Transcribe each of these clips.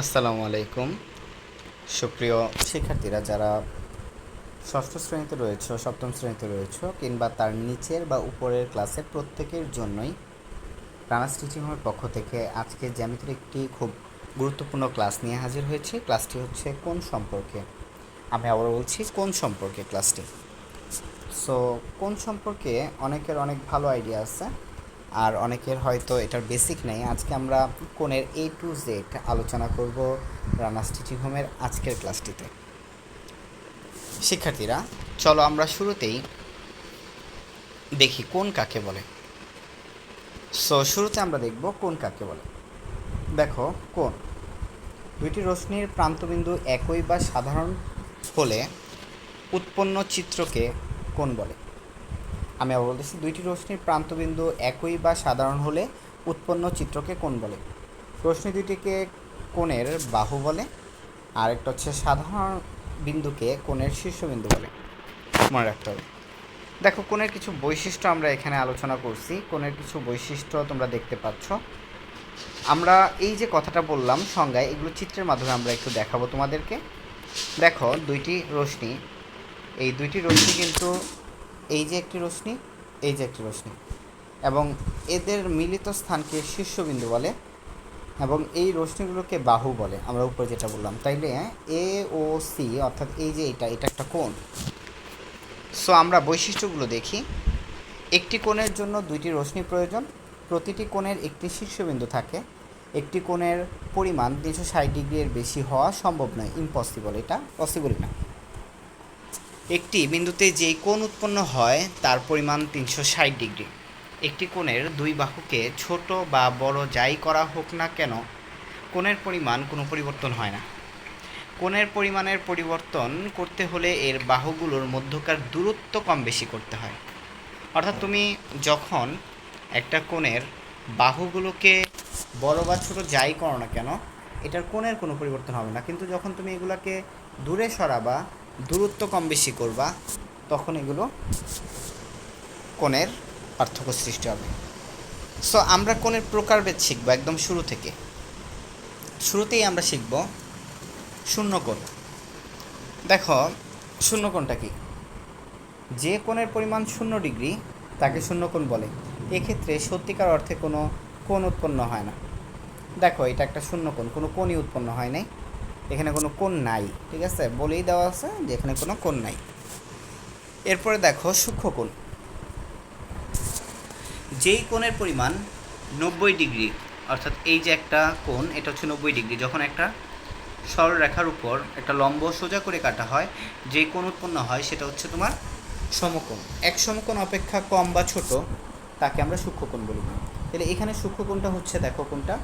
আসসালামু আলাইকুম। সুপ্রিয় শিক্ষার্থীরা, যারা ষষ্ঠ শ্রেণীতে রয়েছে, সপ্তম শ্রেণীতে রয়েছে, কিংবা তার নিচের বা উপরের ক্লাসের প্রত্যেকের জন্যই রানা টিচিং হোমের পক্ষ থেকে আজকে জ্যামিতির একটি খুব গুরুত্বপূর্ণ ক্লাস নিয়ে হাজির হয়েছি। ক্লাসটি হচ্ছে কোন সম্পর্কে? আমি আবার বলছি, কোন সম্পর্কে ক্লাসটি? সো কোন সম্পর্কে অনেকের অনেক ভালো আইডিয়া আছে। আর অনেকের হয়তো এটার বেসিক নেই। আজকে আমরা কোণের এ টু জেড আলোচনা করব রানাস টিচিং হোমের আজকের ক্লাসটিতে। শিক্ষার্থীরা, চলো আমরা শুরুতেই দেখি কোন কাকে বলে। সো শুরুতে আমরা দেখব কোন কাকে বলে। দেখো কোন দুইটি রশ্মির প্রান্তবিন্দু একই বা সাধারণ হলে উৎপন্ন চিত্রকে কোন বলে। আমি আবার বলতেছি, দুইটি রশ্মির প্রান্তবিন্দু একই বা সাধারণ হলে উৎপন্ন চিত্রকে কোণ বলে। রশ্মি দুইটিকে কোণের বাহু বলে আর একটা হচ্ছে সাধারণ বিন্দুকে কোণের শীর্ষবিন্দু বলে। মনে রাখতে হবে। দেখো, কোণের কিছু বৈশিষ্ট্য আমরা এখানে আলোচনা করছি। কোণের কিছু বৈশিষ্ট্য তোমরা দেখতে পাচ্ছ। আমরা এই যে কথাটা বললাম সংজ্ঞায়, এগুলো চিত্রের মাধ্যমে আমরা একটু দেখাবো তোমাদেরকে। দেখো, দুইটি রশ্মি, এই দুইটি রশ্মি কিন্তু এই যে একটি রশ্মি, এই যে একটি রশ্মি। এবং এদের মিলিত স্থানকে শীর্ষবিন্দু বলে এবং এই রশ্মিগুলোকে বাহু বলে। আমরা উপরে যেটা বললাম, তাইলে এ ও সি, অর্থাৎ এই যে এটা এটা একটা কোণ। সো আমরা বৈশিষ্ট্যগুলো দেখি। একটি কোণের জন্য দুইটি রশ্মি প্রয়োজন। প্রতিটি কোণের একটি শীর্ষবিন্দু থাকে। একটি কোণের পরিমাণ তিনশো ষাট ডিগ্রির বেশি হওয়া সম্ভব নয়। ইম্পসিবল এটা পসিবল না। একটি বিন্দুতে যেই কোণ উৎপন্ন হয়, তার পরিমাণ তিনশো ষাট ডিগ্রি। একটি কোণের দুই বাহুকে ছোট বা বড় যাই করা হোক না কেন, কোণের পরিমাণ কোনো পরিবর্তন হয় না। কোণের পরিমাণের পরিবর্তন করতে হলে এর বাহুগুলোর মধ্যকার দূরত্ব কম বেশি করতে হয়। অর্থাৎ তুমি যখন একটা কোণের বাহুগুলোকে বড় বা ছোট যাই করো না কেন, এটার কোণের কোনো পরিবর্তন হবে না। কিন্তু যখন তুমি এগুলাকে দূরে সরাবা দূরত্ব কম বেশি করবা, তখন এগুলো কোণের পার্থক্য সৃষ্টি হবে। সো আমরা কোণের প্রকারভেদ শিখব একদম শুরু থেকে। শুরুতেই আমরা শিখব শূন্যকোণ দেখো শূন্যকোণটা কি? যে কোণের পরিমাণ শূন্য ডিগ্রি, তাকে শূন্যকোণ বলে। এক্ষেত্রে সত্যিকার অর্থে কোনো কোণ উৎপন্ন হয় না। দেখো, এটা একটা শূন্যকোণ কোনো কোণই উৎপন্ন হয় নাই। এখানে কোনো কোণ নাই, ঠিক আছে? বলেই দেওয়া আছে যে এখানে কোনো কোণ নাই। এরপরে দেখো সূক্ষ্ম সূক্ষ্মকোণ যেই কোণের পরিমাণ নব্বই ডিগ্রি, অর্থাৎ এই যে একটা কোণ, এটা হচ্ছে নব্বই ডিগ্রি। যখন একটা সরলরেখার উপর একটা লম্ব সোজা করে কাটা হয়, যে কোণ উৎপন্ন হয় সেটা হচ্ছে তোমার সমকোণ। এক সমকোণ অপেক্ষা কম বা ছোট, তাকে আমরা সূক্ষ্মকোণ বলি। তাহলে এখানে সূক্ষ্মকোণটা হচ্ছে, দেখো কোনটা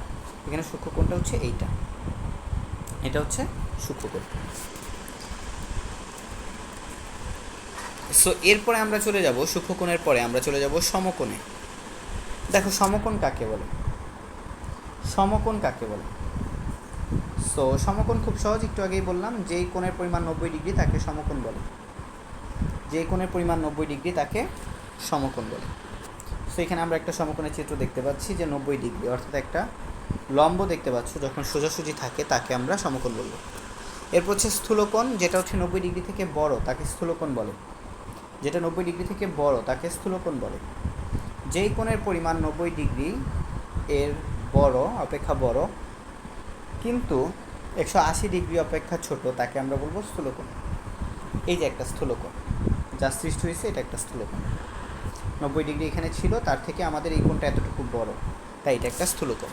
এখানে সূক্ষ্মকোণটা হচ্ছে এইটা। এটা হচ্ছে সূক্ষ্মকোণ সো এরপরে আমরা চলে যাব সূক্ষ্মকোণের পরে আমরা চলে যাব সমকোণে। দেখো, সমকোণ কাকে বলে? সমকোণ কাকে বলে? সো সমকোণ খুব সহজ, একটু আগেই বললাম, যেই কোণের পরিমাণ নব্বই ডিগ্রি তাকে সমকোণ বলে। যেই কোণের পরিমাণ নব্বই ডিগ্রি তাকে সমকোণ বলে। সো এখানে আমরা একটা সমকোণের চিত্র দেখতে পাচ্ছি যে নব্বই ডিগ্রি, অর্থাৎ একটা লম্ব দেখতে পাচ্ছ, যখন সোজাসুজি থাকে তাকে আমরা সমকোণ বলব। এরপর হচ্ছে স্থূলকোণ, যেটা হচ্ছে নব্বই ডিগ্রি থেকে বড়, তাকে স্থূলকোণ বলে। যেটা নব্বই ডিগ্রি থেকে বড়, তাকে স্থূলকোণ বলে। যেই কোণের পরিমাণ নব্বই ডিগ্রি এর বড়, অপেক্ষা বড়, কিন্তু একশো আশি ডিগ্রি অপেক্ষা ছোট, তাকে আমরা বলব স্থূলকোণ। এই যে একটা স্থূলকোণ, যা সৃষ্টি হয়েছে এটা একটা স্থূলকোণ। নব্বই ডিগ্রি এখানে ছিল, তার থেকে আমাদের এই কোণটা এতটুকু বড়, তাই এটা একটা স্থূলকোণ।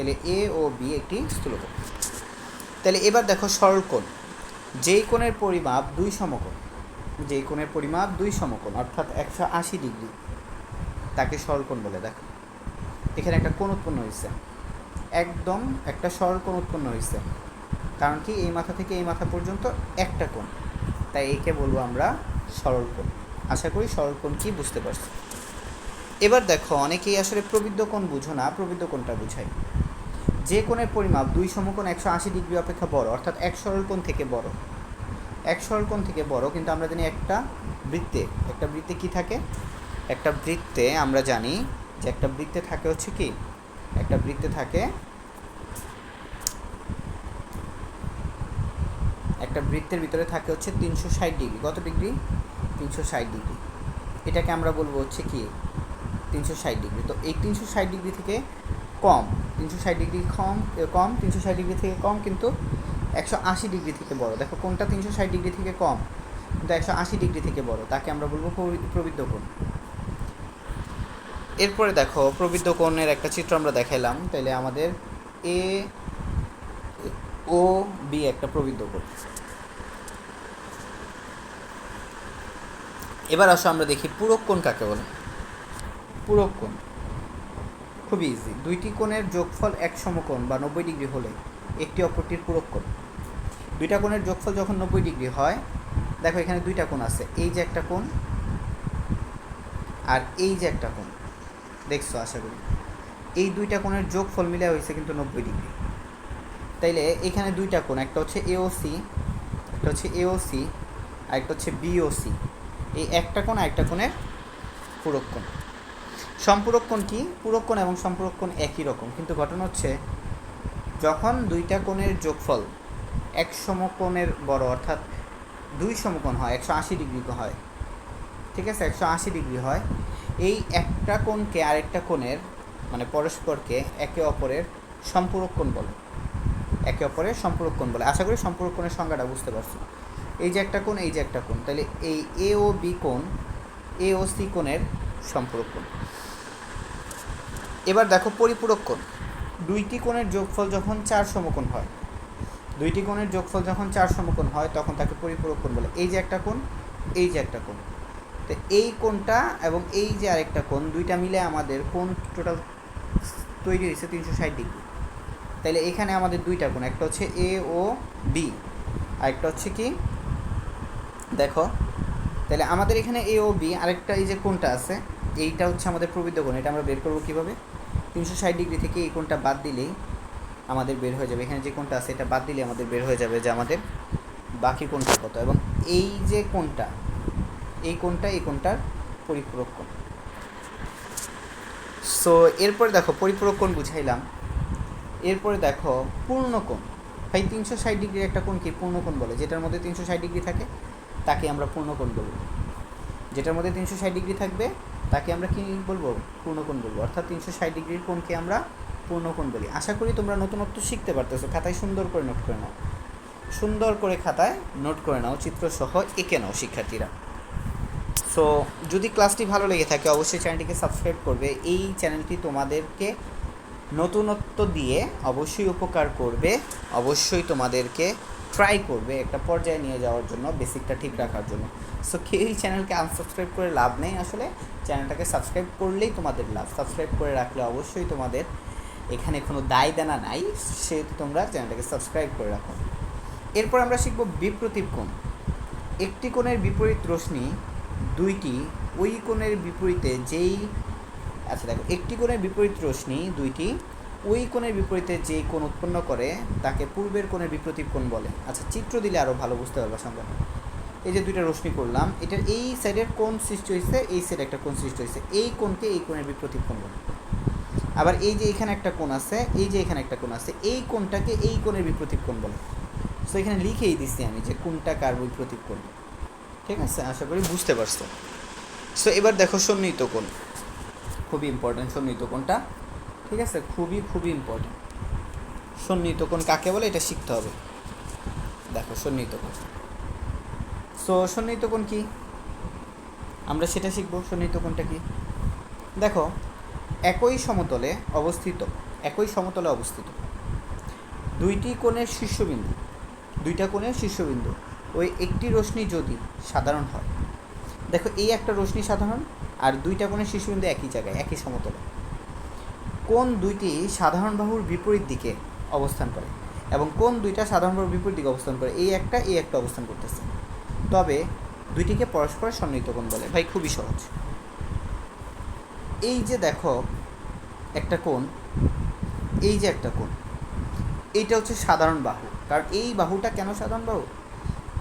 তাহলে এ ও বি একটি স্থূলকোণ তাহলে এবার দেখো সরল কোণ। যেই কোণের পরিমাপ দুই সমকোণ। যেই কোণের পরিমাপ দুই সমকোণ, অর্থাৎ একশো আশি ডিগ্রি। তাকে সরল কোণ বলে দেখো। এখানে একটা কোণ উৎপন্ন হয়েছে। একদম একটা সরল কোণ উৎপন্ন হয়েছে। কারণ কি? এই মাথা থেকে এই মাথা পর্যন্ত একটা কোণ। তাই একে বলব আমরা সরল কোণ। আশা করি সরল কোণ কি বুঝতে পারছি? এবার দেখো, অনেকেই আসলে প্রবৃদ্ধ কোণ বুঝো না, প্রবৃদ্ধ কোণটা বুঝাই। যে কোণের পরিমাপ দুই সমকোণ একশো আশি ডিগ্রি অপেক্ষা বড়, অর্থাৎ এক সরল কোণ থেকে বড়। এক সরল কোণ থেকে বড়, কিন্তু আমরা জানি একটা বৃত্তে একটা বৃত্তে কি থাকে? একটা বৃত্তে আমরা জানি যে একটা বৃত্তে থাকে হচ্ছে কি? একটা বৃত্তে থাকে একটা বৃত্তের ভিতরে থাকে হচ্ছে তিনশো ষাট ডিগ্রি। কত ডিগ্রি? তিনশো ষাট ডিগ্রি। এটাকে আমরা বলব হচ্ছে কি? তিনশো ষাট ডিগ্রি। তো এই তিনশো ষাট ডিগ্রি থেকে কম, তিনশো ষাট ডিগ্রি কম কম, তিনশো ষাট ডিগ্রি থেকে কম, কিন্তু একশো আশি ডিগ্রি থেকে বড়। দেখো কোনটা তিনশো ষাট ডিগ্রি থেকে কম কিন্তু একশো আশি ডিগ্রি থেকে বড়, তাকে আমরা বলব প্রবৃ- প্রবৃদ্ধ কোণ। এরপরে দেখো প্রবৃদ্ধ কোণের একটা চিত্র আমরা দেখাইলাম তাহলে আমাদের এ, ও, বি একটা প্রবৃদ্ধ কোণ। এবার আসো আমরা দেখি পূরক কোণ কাকে বলে? পূরক কোণ। খুবই ইজি দুইটি কোণের যোগফল এক সমকোণ বা নব্বই ডিগ্রি হলে একটি অপরটির পূরক কোণ। দুইটা কোণের যোগফল যখন নব্বই ডিগ্রি হয়, দেখো এখানে দুইটা কোণ আছে, এই যে একটা কোণ আর এই যে একটা কোণ। দেখছ আশা করি? এই দুইটা কোণের যোগফল মিলে হয়েছে কিন্তু নব্বই ডিগ্রি। তাইলে এখানে দুইটা কোণ, একটা হচ্ছে এওসি একটা হচ্ছে এওসি আর একটা হচ্ছে বিওসি এই একটা কোণ আর একটা কোণের পূরক কোণ। সম্পূরক কোণ কি? পূরক কোণ এবং সম্পূরক কোণ একই রকম। কিন্তু ঘটনা হচ্ছে, যখন দুইটা কোণের যোগফল এক সমকোণের বড়, অর্থাৎ দুই সমকোণ হয়, একশো আশি ডিগ্রি হয়, ঠিক আছে? একশো আশি ডিগ্রি হয়, এই একটা কোণকে আরেকটা কোণের মানে পরস্পরকে একে অপরের সম্পূরক কোণ বলে। একে অপরের সম্পূরক কোণ বলে। আশা করি সম্পূরক কোণের সংজ্ঞাটা বুঝতে পারছ। এই যে একটা কোণ, এই যে একটা কোণ, তাহলে এই এ ও বি কোণ এ ও সি কোণের সম্পূরক কোণ এবার দেখো পরিপূরক কোণ দুইটি কোণের যোগফল যখন চার সমকোণ হয়, দুইটি কোণের যোগফল যখন চার সমকোণ হয়, তখন তাকে পরিপূরক কোণ বলে। এই যে একটা কোণ, এই যে একটা কোণ। তো এই কোণটা এবং এই যে আরেকটা কোণ, দুইটা মিলে আমাদের কোণ টোটাল তৈরি হয়েছে তিনশো ষাট ডিগ্রি। তাহলে এখানে আমাদের দুইটা কোণ, একটা হচ্ছে এ ও বি আরেকটা হচ্ছে কি? দেখো তাহলে আমাদের এখানে এ ও বি আরেকটা এই যে কোণটা আছে, এইটা হচ্ছে আমাদের প্রবৃদ্ধ কোণ, এটা আমরা বের করব কীভাবে? তিনশো ষাট ডিগ্রি থেকে এই কোণটা বাদ দিলেই আমাদের বের হয়ে যাবে। এখানে যে কোণটা আছে, এটা বাদ দিলে আমাদের বের হয়ে যাবে যে আমাদের বাকি কোণটা কত। এবং এই যে কোণটা, এই কোণটা, এই কোণটার পরিপূরক কোণ। সো এরপরে দেখো, পরিপূরক কোণ বুঝাইলাম। এরপরে দেখো, পূর্ণ পূর্ণকোণ ভাই, তিনশো ষাট ডিগ্রির একটা কোণ কি? পূর্ণকোণ বলে। যেটার মধ্যে তিনশো ষাট ডিগ্রি থাকে, তাকে আমরা পূর্ণকোণ বলব যেটার মধ্যে তিনশো ষাট ডিগ্রি থাকবে তাকে আমরা কী বলব? পূর্ণকোণ বলব। অর্থাৎ তিনশো ষাট ডিগ্রির কোণকে আমরা পূর্ণকোণ বলি। আশা করি তোমরা নতুনত্ব শিখতে পারতেছো। খাতায় সুন্দর করে নোট করে নাও। সুন্দর করে খাতায় নোট করে নাও। চিত্রসহ এঁকে নাও শিক্ষার্থীরা। সো যদি ক্লাসটি ভালো লেগে থাকে, অবশ্যই চ্যানেলটিকে সাবস্ক্রাইব করবে। এই চ্যানেলটি তোমাদেরকে নতুনত্ব দিয়ে অবশ্যই উপকার করবে। অবশ্যই তোমাদেরকে ট্রাই করবে একটা পর্যায়ে নিয়ে যাওয়ার জন্য বেসিকটা ঠিক রাখার জন্য। সো কেউই চ্যানেলকে আনসাবস্ক্রাইব করে লাভ নেই আসলে। চ্যানেলটাকে সাবস্ক্রাইব করলেই তোমাদের লাভ। সাবস্ক্রাইব করে রাখলে অবশ্যই তোমাদের এখানে কোনো দায় দেনা নাই সেহেতু তোমরা চ্যানেলটাকে সাবস্ক্রাইব করে রাখো। এরপর আমরা শিখব বিপ্রতীপ কোণ। একটি কোণের বিপরীত রশ্মি দুইটি, ওই কোণের বিপরীতে যেই আচ্ছা দেখো, একটি কোণের বিপরীত রশ্মি দুইটি ওই কোণের বিপরীতে যেই কোণ উৎপন্ন করে, তাকে পূর্বের কোণের বিপ্রতীপ কোণ বলে। আচ্ছা চিত্র দিলে আরও ভালো বুঝতে পারবা সঙ্গে। এই যে দুইটা রশ্মি করলাম, এটার এই সাইডের কোণ সৃষ্টি হয়েছে এই সাইডে একটা কোণ সৃষ্টি হয়েছে এই কোণকে এই কোণের বিপ্রতীপ কোণ বলে। আবার এই যে এখানে একটা কোণ আছে, এই যে এখানে একটা কোণ আছে, এই কোণটাকে এই কোণের বিপ্রতীপ কোণ বলে। সো এখানে লিখেই দিচ্ছি আমি যে কোনটা কার বিপ্রতীপ কোণ। ঠিক আছে? আশা করি বুঝতে পারছ। সো এবার দেখো সন্নিহিত কোণ। খুবই ইম্পর্টেন্ট সন্নিহিত কোণটা। ঠিক আছে? খুবই খুবই ইম্পর্টেন্ট সন্নিহিত কোণ কাকে বলে? এটা শিখতে হবে। দেখো, সন্নিহিত কোণ। সো সন্নিহিত কোণ কি? আমরা সেটা শিখব। সন্নিহিত কোণটা কি? দেখো, একই সমতলে অবস্থিত, একই সমতলে অবস্থিত। দুইটি কোণের শীর্ষবিন্দু, দুইটা কোণের শীর্ষবিন্দু, ওই একটি রশ্মি যদি সাধারণ হয়, দেখো, এই একটা রশ্মি সাধারণ আর দুইটা কোণের শীর্ষবিন্দু একই জায়গায়, একই সমতলে। কোন দুইটি সাধারণ বাহুর বিপরীত দিকে অবস্থান করে এবং কোন দুইটা সাধারণ বাহুর বিপরীত দিকে অবস্থান করে? এই একটা এই একটা অবস্থান করতেছে। তবে দুইটিকে পরস্পর সন্নিহিত কোণ বলে। ভাই, খুবই সহজ। এই যে দেখো একটা কোণ, এই যে একটা কোণ, এইটা হচ্ছে সাধারণ বাহু। কারণ এই বাহুটা কেন সাধারণ বাহু?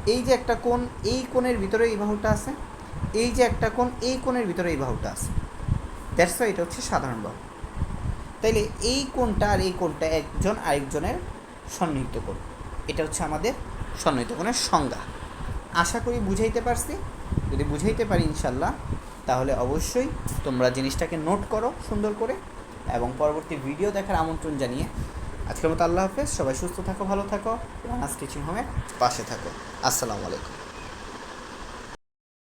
এই যে একটা কোণ, এই কোণের ভিতরে এই বাহুটা আছে। এই যে একটা কোণ, এই কোণের ভিতরে এই বাহুটা আছে। দ্যাটস এটা হচ্ছে সাধারণ বাহু। তাইলে এই কোণটা আর এই কোণটা একজন আরেকজনের সন্নিহিত কোণ। এটা হচ্ছে আমাদের সন্নিহিত কোণের সংজ্ঞা। আশা করি বুঝাইতে পারছি। যদি বুঝাইতে পারি ইনশাল্লাহ তাহলে অবশ্যই তোমরা জিনিসটাকে নোট করো সুন্দর করে এবং পরবর্তী ভিডিও দেখার আমন্ত্রণ জানিয়ে আজকের মতো আল্লাহ হাফেজ। সবাই সুস্থ থাকো, ভালো থাকো রানা স্টিচিং হোমের পাশে থাকো। আসসালামু আলাইকুম।